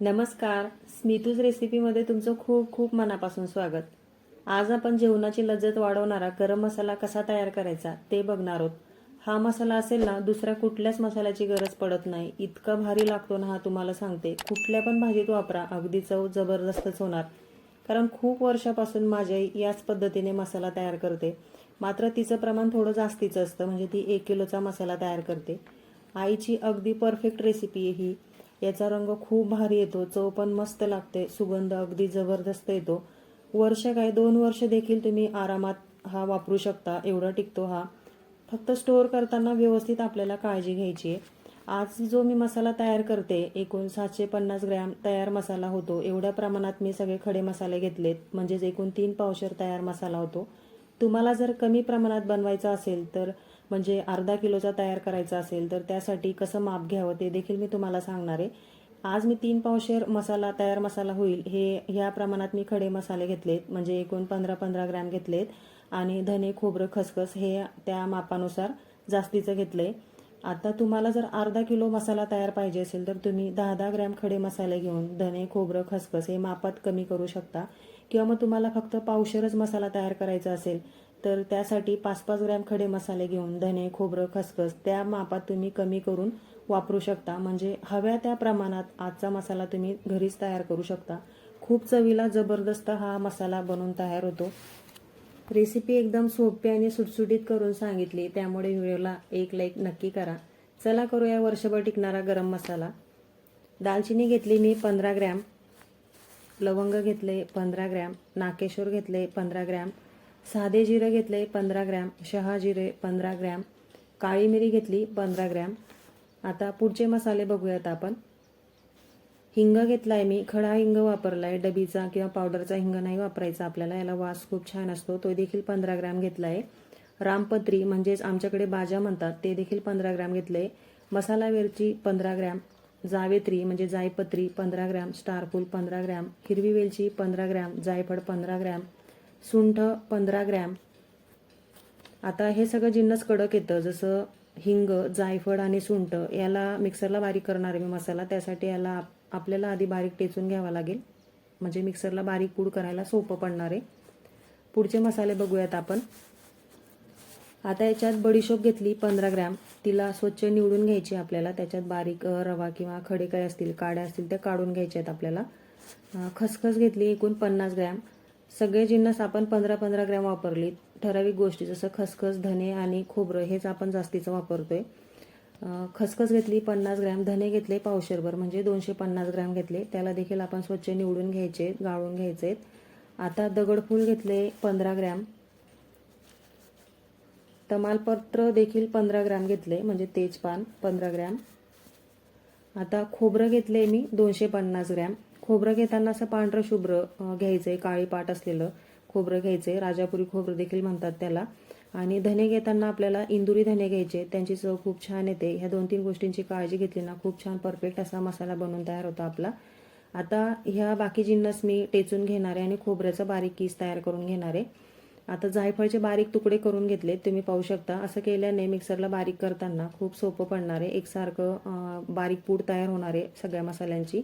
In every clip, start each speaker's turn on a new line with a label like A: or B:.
A: नमस्कार. स्मितूज रेसिपीमध्ये तुमचं खूप खूप मनापासून स्वागत. आज आपण जेवणाची लज्जत वाढवणारा गरम मसाला कसा तयार करायचा ते बघणार आहोत. हा मसाला असेल ना दुसऱ्या कुठल्याच मसाल्याची गरज पडत नाही. इतका भारी लागतो ना हा तुम्हाला सांगते. कुठल्या पण भाजीत वापरा अगदी चव जबरदस्तच होणार. कारण खूप वर्षापासून माझी आई याच पद्धतीने मसाला तयार करते. मात्र तिचं प्रमाण थोडं जास्तीचं असतं म्हणजे ती एक किलोचा मसाला तयार करते. आईची अगदी परफेक्ट रेसिपी आहे ही. याचा रंग खूप भारी येतो चव पण मस्त लागते सुगंध अगदी जबरदस्त येतो. वर्ष काय दोन वर्ष देखील तुम्ही आरामात हा वापरू शकता एवढा टिकतो हा. फक्त स्टोअर करताना व्यवस्थित आपल्याला काळजी घ्यायची आहे. आज जो मी मसाला तयार करते एकूण सातशे पन्नास ग्रॅम तयार मसाला होतो. एवढ्या प्रमाणात मी सगळे खडे मसाले घेतलेत म्हणजेच एकूण तीन पावशर तयार मसाला होतो. तुम्हाला जर कमी प्रमाणात बनवायचा असेल तर म्हणजे अर्धा किलोचा तयार करायचा असेल तर त्यासाठी कसं माप घ्यावं ते देखील मी तुम्हाला सांगणार आहे. आज मी तीन पावशेर मसाला तयार मसाला होईल. हे ह्या प्रमाणात मी खडे मसाले घेतलेत म्हणजे एकूण पंधरा पंधरा ग्रॅम घेतलेत. आणि धने खोबरं खसखस हे त्या मापानुसार जास्तीचं घेतलं आहे आता तुम्हाला जर अर्धा किलो मसाला तयार पाहिजे असेल तर तुम्ही दहा दहा ग्रॅम खडे मसाले घेऊन धने खोबरं खसखस हे मापात कमी करू शकता. किंवा मग तुम्हाला फक्त पावशेरच मसाला तयार करायचा असेल तर त्यासाठी पाच पाच ग्रॅम खडे मसाले घेऊन धने खोबरं खसखस त्या मापात तुम्ही कमी करून वापरू शकता. म्हणजे हव्या त्या प्रमाणात आजचा मसाला तुम्ही घरीच तयार करू शकता. खूप चवीला जबरदस्त हा मसाला बनवून तयार होतो. रेसिपी एकदम सोपी आणि सुटसुटीत करून सांगितली. त्यामुळे व्हिडिओला एक लाईक नक्की करा. चला करूया वर्षभर टिकणारा गरम मसाला. दालचिनी घेतली मी पंधरा ग्रॅम. लवंग घेतले पंधरा ग्रॅम. नाकेश्वर घेतले पंधरा ग्रॅम. साधे जिरे घेतले पंधरा ग्रॅम शहा जिरे पंधरा ग्रॅम काळी मिरी घेतली पंधरा ग्रॅम. आता पुढचे मसाले बघूयात आपण. हिंग घेतलाय मी. खडा हिंग वापरलाय डबीचा किंवा पावडरचा हिंग नाही वापरायचा आपल्याला. याला वास खूप छान असतो. तो देखील पंधरा ग्रॅम घेतलाय. रामपत्री म्हणजेच आमच्याकडे बाजा म्हणतात ते देखील पंधरा ग्रॅम घेतले. मसाला वेलची पंधरा ग्रॅम. जावेत्री म्हणजे जायपत्री पंधरा ग्रॅम. स्टारफूल पंधरा ग्रॅम. हिरवी वेलची पंधरा ग्रॅम. जायफळ पंधरा ग्रॅम. सुंठ पंधरा ग्रॅम. आता हे सगळं जिन्नस कडक येतं. जसं हिंग जायफळ आणि सुंठ याला मिक्सरला बारीक करणार आहे मी मसाला. त्यासाठी याला आप- आपल्याला आधी बारीक टेचून घ्यावा लागेल. म्हणजे मिक्सरला बारीक पूड करायला सोपं पडणार आहे. पुढचे मसाले बघूयात आपण. आता याच्यात बडीशोप घेतली पंधरा ग्रॅम. तिला स्वच्छ निवडून घ्यायची आपल्याला. त्याच्यात बारीक रवा किंवा खडे काय असतील काड्या असतील त्या काढून घ्यायच्या आहेत आपल्याला खसखस घेतली एकूण पन्नास ग्रॅम. सगळे जिन्नस आपण पंधरा पंधरा ग्रॅम वापरली ठराविक गोष्टी जसं खसखस धने आणि खोबरं हेच आपण जास्तीचं वापरतोय. खसखस घेतली पन्नास ग्रॅम. धने घेतले पावशेरभर म्हणजे दोनशे पन्नास ग्रॅम घेतले. त्याला देखील आपण स्वच्छ निवडून घ्यायचे गाळून घ्यायचे. आता दगडफूल घेतले पंधरा ग्रॅम. तमालपत्र देखील पंधरा ग्रॅम घेतले म्हणजे तेजपान पंधरा ग्रॅम. आता खोबरं घेतले मी दोनशे पन्नास ग्रॅम. खोबरं घेताना असं पांढरं शुभ्र घ्यायचं आहे काळी पाट असलेलं खोबरं घ्यायचं आहे राजापुरी खोबरं देखील म्हणतात त्याला. आणि धने घेताना आपल्याला इंदुरी धने घ्यायचे. त्यांची चव खूप छान येते. ह्या दोन तीन गोष्टींची काळजी घेतली ना खूप छान परफेक्ट असा मसाला बनवून तयार होता आपला. आता ह्या बाकी जिन्नस मी टेचून घेणार आहे आणि खोबऱ्याचा बारीक कीस तयार करून घेणार. आहे आता जायफळचे बारीक तुकडे करून घेतले. तुम्ही पाहू शकता. असं केल्याने मिक्सरला बारीक करताना खूप सोपं पडणार आहे एकसारखं बारीक पूड तयार होणार आहे सगळ्या मसाल्यांची.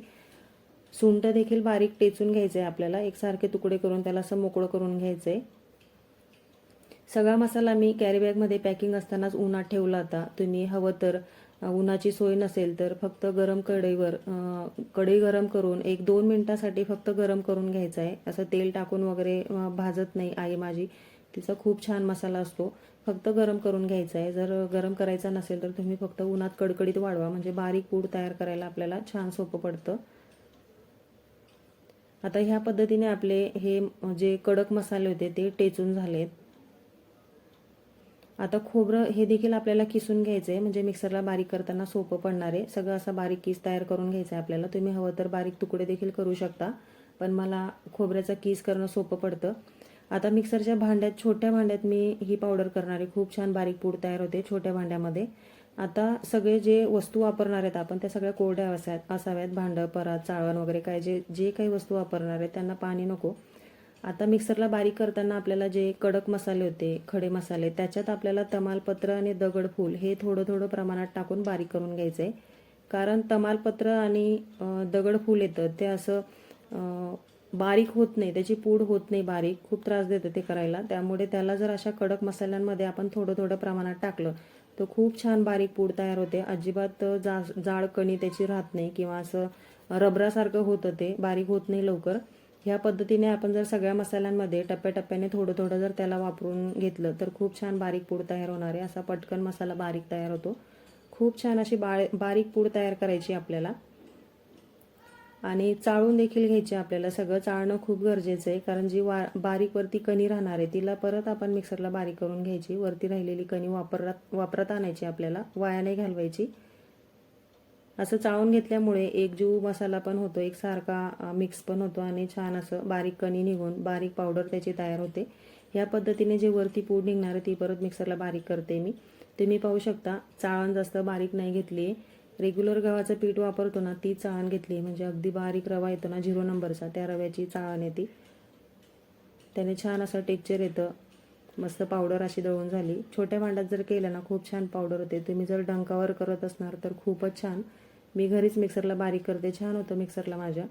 A: सुंठ देखील बारीक टेचून घ्यायचं आहे आपल्याला. एकसारखे तुकडे करून त्याला असं मोकळं करून घ्यायचं आहे सगळा मसाला मी कॅरीबॅगमध्ये पॅकिंग असतानाच उन्हात ठेवला होता. तुम्ही हवं तर उन्हाची सोय नसेल तर फक्त गरम कढईवर कढई गरम करून एक दोन मिनटासाठी फक्त गरम करून घ्यायचं आहे असं तेल टाकून वगैरे भाजत नाही आई माझी. तिचा खूप छान मसाला असतो. फक्त गरम करून घ्यायचा आहे जर गरम करायचा नसेल तर तुम्ही फक्त उन्हात कडकडीत वाढवा. म्हणजे बारीक पूड तयार करायला आपल्याला छान सोपं पडतं. आता ह्या पद्धतीने आपले हे जे कडक मसाले होते ते टेचून झालेत. आता खोबरं हे देखील आपल्याला किसून घ्यायचं आहे म्हणजे मिक्सरला बारीक करताना सोपं पडणार आहे. सगळं असं बारीक किस तयार करून घ्यायचं आहे आपल्याला. तुम्ही हवं तर बारीक तुकडे देखील करू शकता पण मला खोबऱ्याचा किस करणं सोपं पडतं. आता मिक्सरच्या भांड्यात छोट्या भांड्यात मी ही पावडर करणारे खूप छान बारीक पूड तयार होते छोट्या भांड्यामध्ये. आता सगळे जे वस्तू वापरणार आहेत आपण त्या सगळ्या कोरड्या असाव्यात असाव्यात भांडं परात चाळवण वगैरे काय जे जे काही वस्तू वापरणार आहेत त्यांना पाणी नको. आता मिक्सरला बारीक करताना आपल्याला जे कडक मसाले होते खडे मसाले त्याच्यात आपल्याला तमालपत्र आणि दगडफूल हे थोडं थोडं प्रमाणात टाकून बारीक करून घ्यायचं आहे कारण तमालपत्र आणि दगडफूल येतं ते असं बारीक होत नाही त्याची पूड होत नाही बारीक खूप त्रास देतं ते करायला. त्यामुळे त्याला जर अशा कडक मसाल्यांमध्ये आपण थोडं थोडं प्रमाणात टाकलं तर खूप छान बारीक पूड तयार होते. अजिबात जा जाड कणी त्याची राहत नाही किंवा असं रबरासारखं होतं ते बारीक होत नाही लवकर. ह्या पद्धतीने आपण जर सगळ्या मसाल्यांमध्ये टप्प्याटप्प्याने थोडं थोडं जर त्याला वापरून घेतलं तर खूप छान बारीक पूड तयार होणार आहे. असा पटकन मसाला बारीक तयार होतो. खूप छान अशी बा बारीक पूड तयार करायची आपल्याला. आणि चाळून देखील घ्यायची आपल्याला. सगळं चाळणं खूप गरजेचं आहे कारण जी वा बारीक वरती कणी राहणार आहे तिला परत आपण मिक्सरला बारीक करून घ्यायची. वरती राहिलेली कणी वापरात वापरत आणायची आपल्याला वाया नाही घालवायची. असं चाळून घेतल्यामुळे एक जीव मसाला पण होतो एक सारखा मिक्स पण होतो आणि छान असं बारीक कणी निघून बारीक पावडर त्याची तयार होते. या पद्धतीने जे वरती पूड निघणार आहे ती परत मिक्सरला बारीक करते मी. तुम्ही पाहू शकता चाळण जास्त बारीक नाही घेतली आहे रेग्युलर गव्हाचं पीठ वापरतो ना ती चाळण घेतली. म्हणजे अगदी बारीक रवा येतो ना झिरो नंबरचा. त्या रव्याची चाळण येते. त्याने छान असं टेक्चर येतं. मस्त पावडर अशी दळून झाली. छोट्या भांड्यात जर केलं ना खूप छान पावडर होते. तुम्ही जर डंकावर करत असणार तर खूपच छान. मी घरीच मिक्सरला बारीक करते. छान होतं मिक्सरला माझ्या.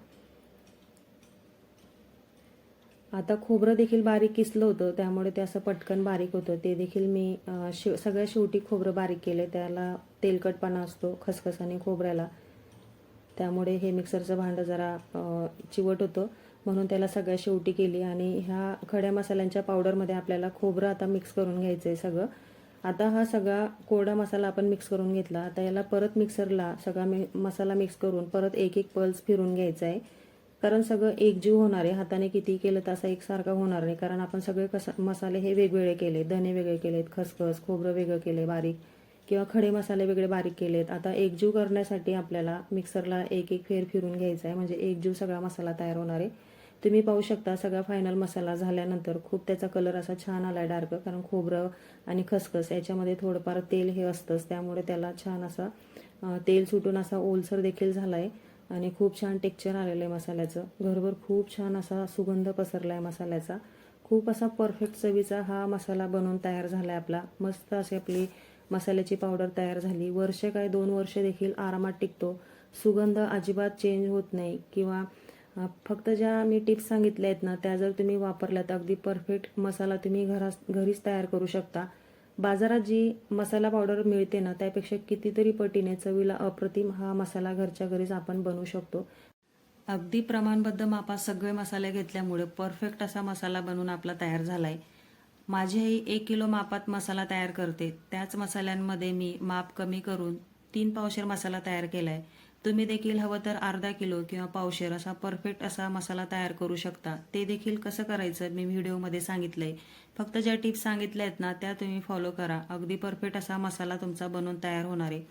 A: आता खोबरं देखील बारीक किसलं होतं त्यामुळे ते असं पटकन बारीक होतं. ते देखील मी शिव सगळ्या शेवटी खोबरं बारीक केलं त्याला तेलकटपणा असतो खसखसाने खोबऱ्याला. त्यामुळे हे मिक्सरचं भांडं जरा चिवट होतं. म्हणून त्याला सगळ्या शेवटी केली आणि ह्या खड्या मसाल्यांच्या पावडरमध्ये आपल्याला खोबरं आता मिक्स करून घ्यायचं आहे सगळं. आता हा सगळा कोरडा मसाला आपण मिक्स करून घेतला. आता याला परत मिक्सरला सगळा मी मसाला मिक्स करून परत एक एक पल्स फिरून घ्यायचा आहे कारण सगळं एकजीव होणार आहे. हाताने किती केलं तसा एकसारखा होणार नाही. कारण आपण सगळे कसा मसाले हे वेगवेगळे केले. धने वेगळे केलेत खसखस खोबरं वेगळं केले बारीक. किंवा खडे मसाले वेगळे बारीक केलेत. आता एकजीव करण्यासाठी आपल्याला मिक्सरला एक एक फेर फिरून घ्यायचा आहे. म्हणजे एकजीव सगळा मसाला तयार होणार आहे. तुम्ही पाहू शकता सगळा फायनल मसाला झाल्यानंतर खूप त्याचा कलर असा छान आला आहे डार्क कारण खोबरं आणि खसखस याच्यामध्ये थोडंफार तेल हे असतंच. त्यामुळे त्याला छान असा तेल सुटून असा ओलसर देखील झाला आहे आणि खूप छान टेक्चर आलेलं आहे मसाल्याचं. घरभर खूप छान असा सुगंध पसरला आहे मसाल्याचा. खूप असा परफेक्ट चवीचा हा मसाला बनवून तयार झाला आहे आपला. मस्त अशी आपली मसाल्याची पावडर तयार झाली. वर्ष काय दोन वर्ष देखील आरामात टिकतो. सुगंध अजिबात चेंज होत नाही. किंवा फक्त ज्या मी टिप्स सांगितल्या आहेत ना त्या जर तुम्ही वापरल्या तर अगदी परफेक्ट मसाला तुम्ही घरास घरीच तयार करू शकता. बाजारात जी मसाला पावडर मिळते ना त्यापेक्षा कितीतरी पटीने चवीला अप्रतिम हा मसाला घरच्या घरीच आपण बनवू शकतो. अगदी प्रमाणबद्ध मापात सगळे मसाले घेतल्यामुळे परफेक्ट असा मसाला बनवून आपला तयार झालाय. माझी आई एक किलो मापात मसाला तयार करते. त्याच मसाल्यांमध्ये मी माप कमी करून तीन पावशेर मसाला तयार केलाय. तुम्ही देखील हवं तर अर्धा किलो किंवा पावशेर असा परफेक्ट असा मसाला तयार करू शकता. ते देखील कसं करायचं मी व्हिडिओमध्ये सांगितलंय. फक्त ज्या टिप्स सांगितल्या आहेत ना त्या तुम्ही फॉलो करा. अगदी परफेक्ट असा मसाला तुमचा बनवून तयार होणार आहे.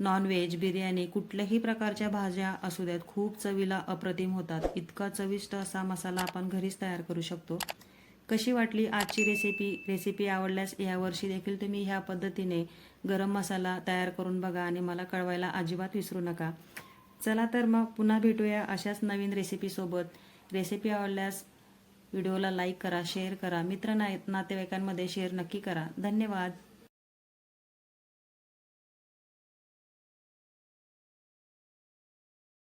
A: नॉनव्हेज बिर्याणी कुठल्याही प्रकारच्या भाज्या असू द्यात खूप चवीला अप्रतिम होतात. इतका चविष्ट असा मसाला आपण घरीच तयार करू शकतो. कशी वाटली आजची रेसिपी रेसिपी आवडल्यास यावर्षी देखील तुम्ही ह्या पद्धतीने गरम मसाला तयार करून बघा आणि मला कळवायला अजिबात विसरू नका. चला तर मग पुन्हा भेटूया अशाच नवीन रेसिपीसोबत रेसिपी आवडल्यास व्हिडिओला लाईक करा शेअर करा. मित्र नातेवाईकांमध्ये शेअर नक्की करा. धन्यवाद.